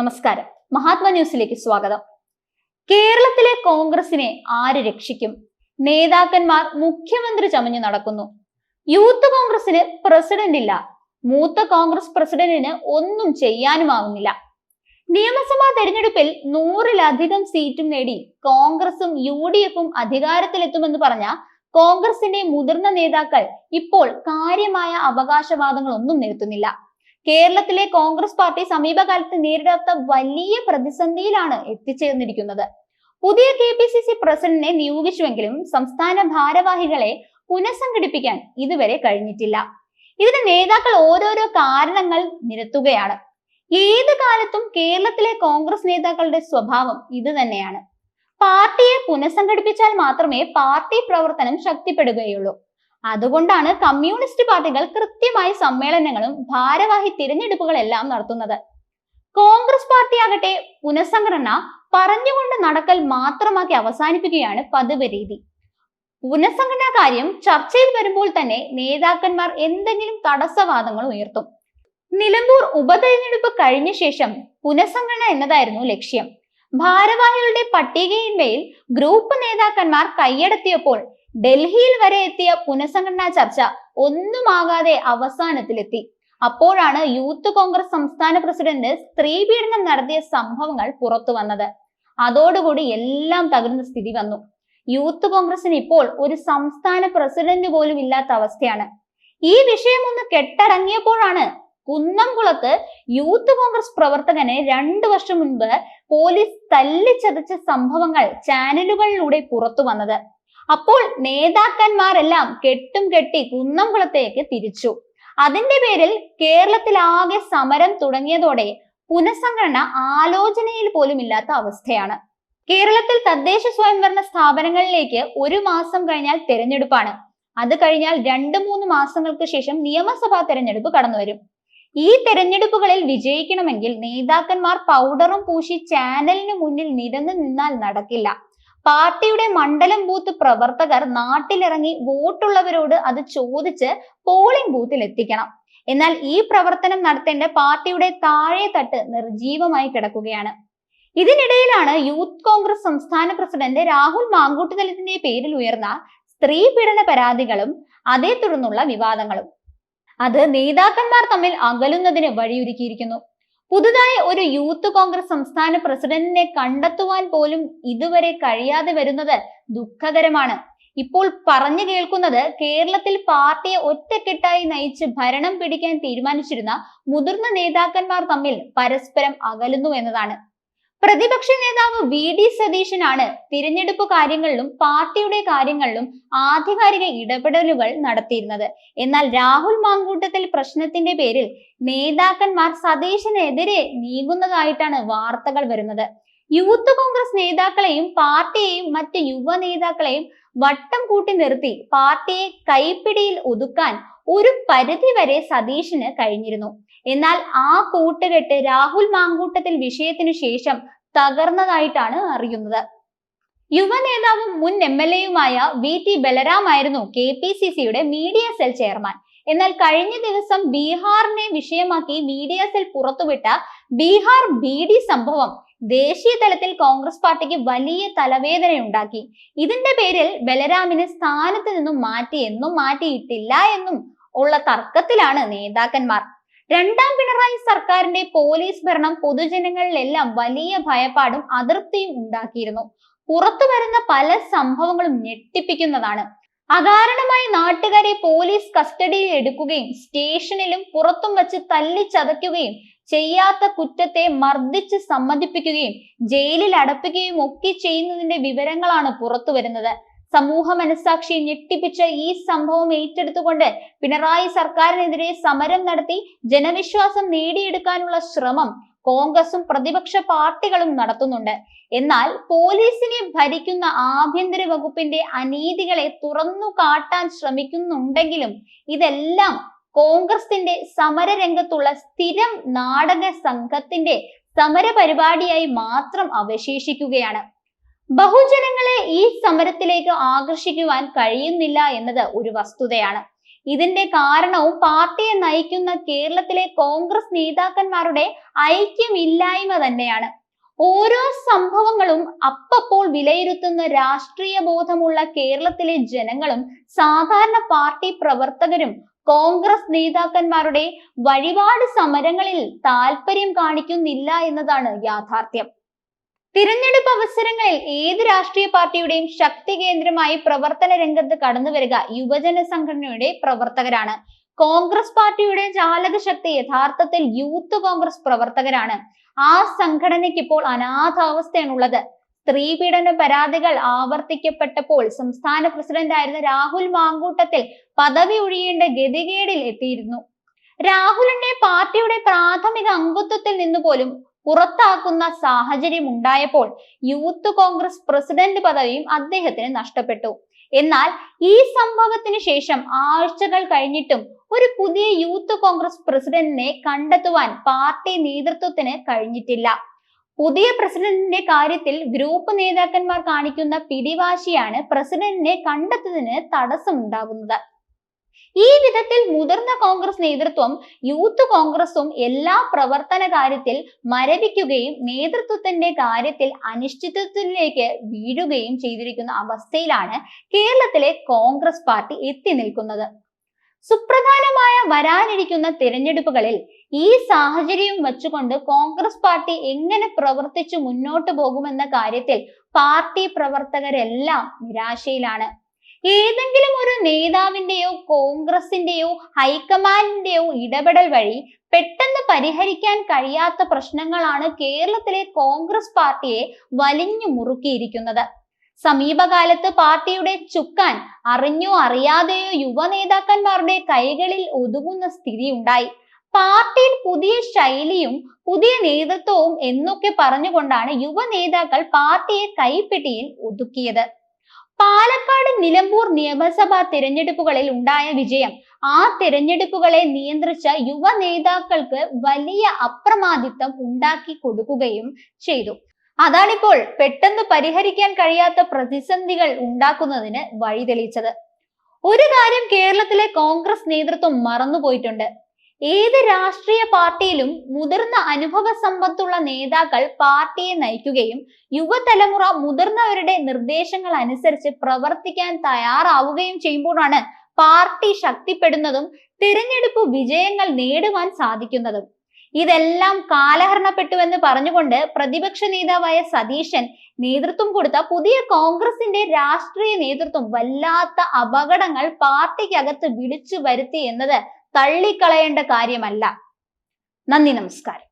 നമസ്കാരം. മഹാത്മാ ന്യൂസിലേക്ക് സ്വാഗതം. കേരളത്തിലെ കോൺഗ്രസിനെ ആര് രക്ഷിക്കും? നേതാക്കന്മാർ മുഖ്യമന്ത്രി ചമഞ്ഞു നടക്കുന്നു. യൂത്ത് കോൺഗ്രസിന് പ്രസിഡന്റ് ഇല്ല. മൂത്ത കോൺഗ്രസ് പ്രസിഡന്റിന് ഒന്നും ചെയ്യാനുമാവുന്നില്ല. നിയമസഭാ തെരഞ്ഞെടുപ്പിൽ നൂറിലധികം സീറ്റും നേടി കോൺഗ്രസും യു ഡി എഫും അധികാരത്തിലെത്തുമെന്ന് പറഞ്ഞ കോൺഗ്രസിന്റെ മുതിർന്ന നേതാക്കൾ ഇപ്പോൾ കാര്യമായ അവകാശവാദങ്ങളൊന്നും നിരത്തുന്നില്ല. കേരളത്തിലെ കോൺഗ്രസ് പാർട്ടി സമീപകാലത്ത് നേരിടാത്ത വലിയ പ്രതിസന്ധിയിലാണ് എത്തിച്ചേർന്നിരിക്കുന്നത്. പുതിയ കെ പി സി സി പ്രസിഡന്റിനെ നിയോഗിച്ചുവെങ്കിലും സംസ്ഥാന ഭാരവാഹികളെ പുനഃസംഘടിപ്പിക്കാൻ ഇതുവരെ കഴിഞ്ഞിട്ടില്ല. ഇതിന് നേതാക്കൾ ഓരോരോ കാരണങ്ങൾ നിരത്തുകയാണ്. ഏത് കാലത്തും കേരളത്തിലെ കോൺഗ്രസ് നേതാക്കളുടെ സ്വഭാവം ഇത് തന്നെയാണ്. പാർട്ടിയെ പുനഃസംഘടിപ്പിച്ചാൽ മാത്രമേ പാർട്ടി പ്രവർത്തനം ശക്തിപ്പെടുകയുള്ളൂ. അതുകൊണ്ടാണ് കമ്മ്യൂണിസ്റ്റ് പാർട്ടികൾ കൃത്യമായി സമ്മേളനങ്ങളും ഭാരവാഹി തിരഞ്ഞെടുപ്പുകളെല്ലാം നടത്തുന്നത്. കോൺഗ്രസ് പാർട്ടി ആകട്ടെ പുനഃസംഘടന പറഞ്ഞുകൊണ്ട് നടക്കൽ മാത്രമാക്കി അവസാനിപ്പിക്കുകയാണ് പതിവ് രീതി. പുനഃസംഘടനാ കാര്യം ചർച്ചയിൽ വരുമ്പോൾ തന്നെ നേതാക്കന്മാർ എന്തെങ്കിലും തടസ്സവാദങ്ങൾ ഉയർത്തും. നിലമ്പൂർ ഉപതെരഞ്ഞെടുപ്പ് കഴിഞ്ഞ ശേഷം പുനഃസംഘടന എന്നതായിരുന്നു ലക്ഷ്യം. ഭാരവാഹികളുടെ പട്ടികയിന്മേൽ ഗ്രൂപ്പ് നേതാക്കന്മാർ കൈയടത്തിയപ്പോൾ ഡൽഹിയിൽ വരെ എത്തിയ പുനഃസംഘടനാ ചർച്ച ഒന്നുമാകാതെ അവസാനത്തിലെത്തി. അപ്പോഴാണ് യൂത്ത് കോൺഗ്രസ് സംസ്ഥാന പ്രസിഡന്റ് സ്ത്രീ പീഡനം നടത്തിയ സംഭവങ്ങൾ പുറത്തു വന്നത്. അതോടുകൂടി എല്ലാം തകർന്ന സ്ഥിതി വന്നു. യൂത്ത് കോൺഗ്രസിന് ഇപ്പോൾ ഒരു സംസ്ഥാന പ്രസിഡന്റ് പോലും ഇല്ലാത്ത അവസ്ഥയാണ്. ഈ വിഷയം ഒന്ന് കെട്ടടങ്ങിയപ്പോഴാണ് കുന്നംകുളത്ത് യൂത്ത് കോൺഗ്രസ് പ്രവർത്തകനെ രണ്ടു വർഷം മുൻപ് പോലീസ് തല്ലിച്ചതച്ച സംഭവങ്ങൾ ചാനലുകളിലൂടെ പുറത്തു വന്നത്. അപ്പോൾ നേതാക്കന്മാരെല്ലാം കെട്ടും കെട്ടി കുന്നംകുളത്തേക്ക് തിരിച്ചു. അതിന്റെ പേരിൽ കേരളത്തിലാകെ സമരം തുടങ്ങിയതോടെ പുനഃസംഘടന ആലോചനയിൽ പോലും ഇല്ലാത്ത അവസ്ഥയാണ്. കേരളത്തിൽ തദ്ദേശ സ്വയംഭരണ സ്ഥാപനങ്ങളിലേക്ക് ഒരു മാസം കഴിഞ്ഞാൽ തെരഞ്ഞെടുപ്പാണ്. അത് കഴിഞ്ഞാൽ രണ്ട് മൂന്ന് മാസങ്ങൾക്ക് ശേഷം നിയമസഭാ തെരഞ്ഞെടുപ്പ് കടന്നുവരും. ഈ തെരഞ്ഞെടുപ്പുകളിൽ വിജയിക്കണമെങ്കിൽ നേതാക്കന്മാർ പൗഡറും പൂശി ചാനലിന് മുന്നിൽ നിരന്നു നിന്നാൽ നടക്കില്ല. പാർട്ടിയുടെ മണ്ഡലം ബൂത്ത് പ്രവർത്തകർ നാട്ടിലിറങ്ങി വോട്ടുള്ളവരോട് അത് ചോദിച്ച് പോളിംഗ് ബൂത്തിൽ എത്തിക്കണം. എന്നാൽ ഈ പ്രവർത്തനം നടത്തേണ്ട പാർട്ടിയുടെ താഴെ തട്ട് നിർജീവമായി കിടക്കുകയാണ്. ഇതിനിടയിലാണ് യൂത്ത് കോൺഗ്രസ് സംസ്ഥാന പ്രസിഡന്റ് രാഹുൽ മാങ്കൂട്ടുതലത്തിന്റെ പേരിൽ ഉയർന്ന സ്ത്രീ പീഡന പരാതികളും അതേ തുടർന്നുള്ള വിവാദങ്ങളും. അത് നേതാക്കന്മാർ തമ്മിൽ അകലുന്നതിന് വഴിയൊരുക്കിയിരിക്കുന്നു. പുതുതായി ഒരു യൂത്ത് കോൺഗ്രസ് സംസ്ഥാന പ്രസിഡന്റിനെ കണ്ടെത്തുവാൻ പോലും ഇതുവരെ കഴിയാതെ വരുന്നത് ദുഃഖകരമാണ്. ഇപ്പോൾ പറഞ്ഞു കേൾക്കുന്നത് കേരളത്തിൽ പാർട്ടിയെ ഒറ്റക്കെട്ടായി നയിച്ച് ഭരണം പിടിക്കാൻ തീരുമാനിച്ചിരുന്ന മുതിർന്ന നേതാക്കന്മാർ തമ്മിൽ പരസ്പരം അകലുന്നു എന്നതാണ്. പ്രതിപക്ഷ നേതാവ് വി ഡി സതീശനാണ് തിരഞ്ഞെടുപ്പ് കാര്യങ്ങളിലും പാർട്ടിയുടെ കാര്യങ്ങളിലും ആധികാരിക ഇടപെടലുകൾ നടത്തിയിരുന്നത്. എന്നാൽ രാഹുൽ മാങ്കൂട്ടത്തിൽ പ്രശ്നത്തിന്റെ പേരിൽ നേതാക്കന്മാർ സതീശനെതിരെ നീങ്ങുന്നതായിട്ടാണ് വാർത്തകൾ വരുന്നത്. യൂത്ത് കോൺഗ്രസ് നേതാക്കളെയും പാർട്ടിയെയും മറ്റ് യുവ നേതാക്കളെയും വട്ടം കൂട്ടി നിർത്തി പാർട്ടിയെ കൈപ്പിടിയിൽ ഒതുക്കാൻ ഒരു പരിധി വരെ സതീഷിന് കഴിഞ്ഞിരുന്നു. എന്നാൽ ആ കൂട്ടുകെട്ട് രാഹുൽ മാങ്കൂട്ടത്തിൽ വിഷയത്തിനു ശേഷം തകർന്നതായിട്ടാണ് അറിയുന്നത്. യുവ നേതാവും മുൻ എം എൽ എയുമായ വി ടി ബലറാം ആയിരുന്നു കെ പി സി സിയുടെ മീഡിയ സെൽ ചെയർമാൻ. എന്നാൽ കഴിഞ്ഞ ദിവസം ബീഹാറിനെ വിഷയമാക്കി മീഡിയ സെൽ പുറത്തുവിട്ട ബീഹാർ ബി ഡി സംഭവം ദേശീയ തലത്തിൽ കോൺഗ്രസ് പാർട്ടിക്ക് വലിയ തലവേദനയുണ്ടാക്കി. ഇതിന്റെ പേരിൽ ബലരാമിനെ സ്ഥാനത്ത് നിന്നും മാറ്റി എന്നും മാറ്റിയിട്ടില്ല എന്നും ഉള്ള തർക്കത്തിലാണ് നേതാക്കന്മാർ. രണ്ടാം പിണറായി സർക്കാരിന്റെ പോലീസ് ഭരണം പൊതുജനങ്ങളിലെല്ലാം വലിയ ഭയപ്പാടും അതൃപ്തിയും ഉണ്ടാക്കിയിരുന്നു. പുറത്തു വരുന്ന പല സംഭവങ്ങളും ഞെട്ടിപ്പിക്കുന്നതാണ്. അകാരണമായി നാട്ടുകാരെ പോലീസ് കസ്റ്റഡിയിൽ എടുക്കുകയും സ്റ്റേഷനിലും പുറത്തും വച്ച് തല്ലിച്ചതയ്ക്കുകയും ചെയ്യാത്ത കുറ്റത്തെ മർദ്ദിച്ച് സമ്മതിപ്പിക്കുകയും ജയിലിൽ അടപ്പിക്കുകയും ഒക്കെ ചെയ്യുന്നതിന്റെ വിവരങ്ങളാണ് പുറത്തു വരുന്നത്. സമൂഹ മനസാക്ഷി ഞെട്ടിപ്പിച്ച ഈ സംഭവം ഏറ്റെടുത്തുകൊണ്ട് പിണറായി സർക്കാരിനെതിരെ സമരം നടത്തി ജനവിശ്വാസം നേടിയെടുക്കാനുള്ള ശ്രമം കോൺഗ്രസും പ്രതിപക്ഷ പാർട്ടികളും നടത്തുന്നുണ്ട്. എന്നാൽ പോലീസിനെ ഭരിക്കുന്ന ആഭ്യന്തര വകുപ്പിന്റെ അനീതികളെ തുറന്നു കാട്ടാൻ ശ്രമിക്കുന്നുണ്ടെങ്കിലും ഇതെല്ലാം കോൺഗ്രസിന്റെ സമരരംഗത്തുള്ള സ്ഥിരം നാടക സംഘത്തിന്റെ സമര പരിപാടിയായി മാത്രം അവശേഷിക്കുകയാണ്. ബഹുജനങ്ങളെ ഈ സമരത്തിലേക്ക് ആകർഷിക്കുവാൻ കഴിയുന്നില്ല എന്നത് ഒരു വസ്തുതയാണ്. ഇതിന്റെ കാരണവും പാർട്ടിയെ നയിക്കുന്ന കേരളത്തിലെ കോൺഗ്രസ് നേതാക്കന്മാരുടെ ഐക്യമില്ലായ്മ തന്നെയാണ്. ഓരോ സംഭവങ്ങളും അപ്പപ്പോൾ വിലയിരുത്തുന്ന രാഷ്ട്രീയ ബോധമുള്ള കേരളത്തിലെ ജനങ്ങളും സാധാരണ പാർട്ടി പ്രവർത്തകരും കോൺഗ്രസ് നേതാക്കന്മാരുടെ വഴിപാട് സമരങ്ങളിൽ താല്പര്യം കാണിക്കുന്നില്ല എന്നതാണ് യാഥാർത്ഥ്യം. തിരഞ്ഞെടുപ്പ് അവസരങ്ങളിൽ ഏത് രാഷ്ട്രീയ പാർട്ടിയുടെയും ശക്തി കേന്ദ്രമായി പ്രവർത്തന രംഗത്ത് കടന്നു വരിക യുവജന സംഘടനയുടെ പ്രവർത്തകരാണ്. കോൺഗ്രസ് പാർട്ടിയുടെ ചാലക ശക്തി യഥാർത്ഥത്തിൽ യൂത്ത് കോൺഗ്രസ് പ്രവർത്തകരാണ്. ആ സംഘടനയ്ക്ക് ഇപ്പോൾ അനാഥാവസ്ഥയാണുള്ളത്. സ്ത്രീപീഡന പരാതികൾ ആവർത്തിക്കപ്പെട്ടപ്പോൾ സംസ്ഥാന പ്രസിഡന്റ് ആയിരുന്ന രാഹുൽ മാങ്കൂട്ടത്തിൽ പദവി ഒഴിയേണ്ട ഗതികേടിൽ എത്തിയിരുന്നു. രാഹുലിന്റെ പാർട്ടിയുടെ പ്രാഥമിക അംഗത്വത്തിൽ നിന്ന് പോലും പുറത്താക്കുന്ന സാഹചര്യം ഉണ്ടായപ്പോൾ യൂത്ത് കോൺഗ്രസ് പ്രസിഡന്റ് പദവിയും അദ്ദേഹത്തിന് നഷ്ടപ്പെട്ടു. എന്നാൽ ഈ സംഭവത്തിന് ശേഷം ആഴ്ചകൾ കഴിഞ്ഞിട്ടും ഒരു പുതിയ യൂത്ത് കോൺഗ്രസ് പ്രസിഡന്റിനെ കണ്ടെത്തുവാൻ പാർട്ടി നേതൃത്വത്തിന് കഴിഞ്ഞിട്ടില്ല. പുതിയ പ്രസിഡന്റിന്റെ കാര്യത്തിൽ ഗ്രൂപ്പ് നേതാക്കന്മാർ കാണിക്കുന്ന പിടിവാശിയാണ് പ്രസിഡന്റിനെ കണ്ടെത്തുന്നതിന് തടസ്സമുണ്ടാകുന്നത്. ഈ വിധത്തിൽ മുതിർന്ന കോൺഗ്രസ് നേതൃത്വം യൂത്ത് കോൺഗ്രസും എല്ലാ പ്രവർത്തന കാര്യത്തിൽ മരവിക്കുകയും നേതൃത്വത്തിന്റെ കാര്യത്തിൽ അനിശ്ചിതത്വത്തിലേക്ക് വീഴുകയും ചെയ്തിരിക്കുന്ന അവസ്ഥയിലാണ് കേരളത്തിലെ കോൺഗ്രസ് പാർട്ടി എത്തി നിൽക്കുന്നത്. സുപ്രധാനമായ വരാനിരിക്കുന്ന തിരഞ്ഞെടുപ്പുകളിൽ ഈ സാഹചര്യം വച്ചുകൊണ്ട് കോൺഗ്രസ് പാർട്ടി എങ്ങനെ പ്രവർത്തിച്ചു മുന്നോട്ട് പോകുമെന്ന കാര്യത്തിൽ പാർട്ടി പ്രവർത്തകരെല്ലാം നിരാശയിലാണ്. ഏതെങ്കിലും ഒരു നേതാവിന്റെയോ കോൺഗ്രസിന്റെയോ ഹൈക്കമാൻഡിന്റെയോ ഇടപെടൽ വഴി പെട്ടെന്ന് പരിഹരിക്കാൻ കഴിയാത്ത പ്രശ്നങ്ങളാണ് കേരളത്തിലെ കോൺഗ്രസ് പാർട്ടിയെ വലിഞ്ഞു മുറുക്കിയിരിക്കുന്നത്. സമീപകാലത്ത് പാർട്ടിയുടെ ചുക്കാൻ അറിഞ്ഞോ അറിയാതെയോ യുവ നേതാക്കന്മാരുടെ കൈകളിൽ ഒതുങ്ങുന്ന സ്ഥിതി ഉണ്ടായി പാർട്ടിയിൽ പുതിയ ശൈലിയും പുതിയ നേതൃത്വവും എന്നൊക്കെ പറഞ്ഞുകൊണ്ടാണ് യുവ നേതാക്കൾ പാർട്ടിയെ കൈപ്പിടിയിൽ ഒതുക്കിയത്. പാലക്കാട് നിലമ്പൂർ നിയമസഭാ തിരഞ്ഞെടുപ്പുകളിൽ ഉണ്ടായ വിജയം. ആ തിരഞ്ഞെടുപ്പുകളെ നിയന്ത്രിച്ച യുവ നേതാക്കൾക്ക് വലിയ അപ്രമാദിത്വം ഉണ്ടാക്കി കൊടുക്കുകയും ചെയ്തു. അതാണിപ്പോൾ പെട്ടെന്ന് പരിഹരിക്കാൻ കഴിയാത്ത പ്രതിസന്ധികൾ ഉണ്ടാക്കുന്നതിന് വഴിതെളിച്ചത്. ഒരു കാര്യം കേരളത്തിലെ കോൺഗ്രസ് നേതൃത്വം മറന്നുപോയിട്ടുണ്ട്. ഏത് രാഷ്ട്രീയ പാർട്ടിയിലും മുതിർന്ന അനുഭവ സമ്പത്തുള്ള നേതാക്കൾ പാർട്ടിയെ നയിക്കുകയും യുവതലമുറ മുതിർന്നവരുടെ നിർദ്ദേശങ്ങൾ അനുസരിച്ച് പ്രവർത്തിക്കാൻ തയ്യാറാവുകയും ചെയ്യുമ്പോഴാണ് പാർട്ടി ശക്തിപ്പെടുന്നതും തിരഞ്ഞെടുപ്പ് വിജയങ്ങൾ നേടുവാൻ സാധിക്കുന്നതും. ഇതെല്ലാം കാലഹരണപ്പെട്ടു എന്ന് പറഞ്ഞുകൊണ്ട് പ്രതിപക്ഷ നേതാവായ സതീശൻ നേതൃത്വം കൊടുത്ത പുതിയ കോൺഗ്രസിന്റെ രാഷ്ട്രീയ നേതൃത്വം വല്ലാത്ത അപകടങ്ങൾ പാർട്ടിക്കകത്ത് വിളിച്ചു വരുത്തി എന്നത് തള്ളിക്കളയേണ്ട കാര്യമല്ല. നന്ദി നമസ്കാരം.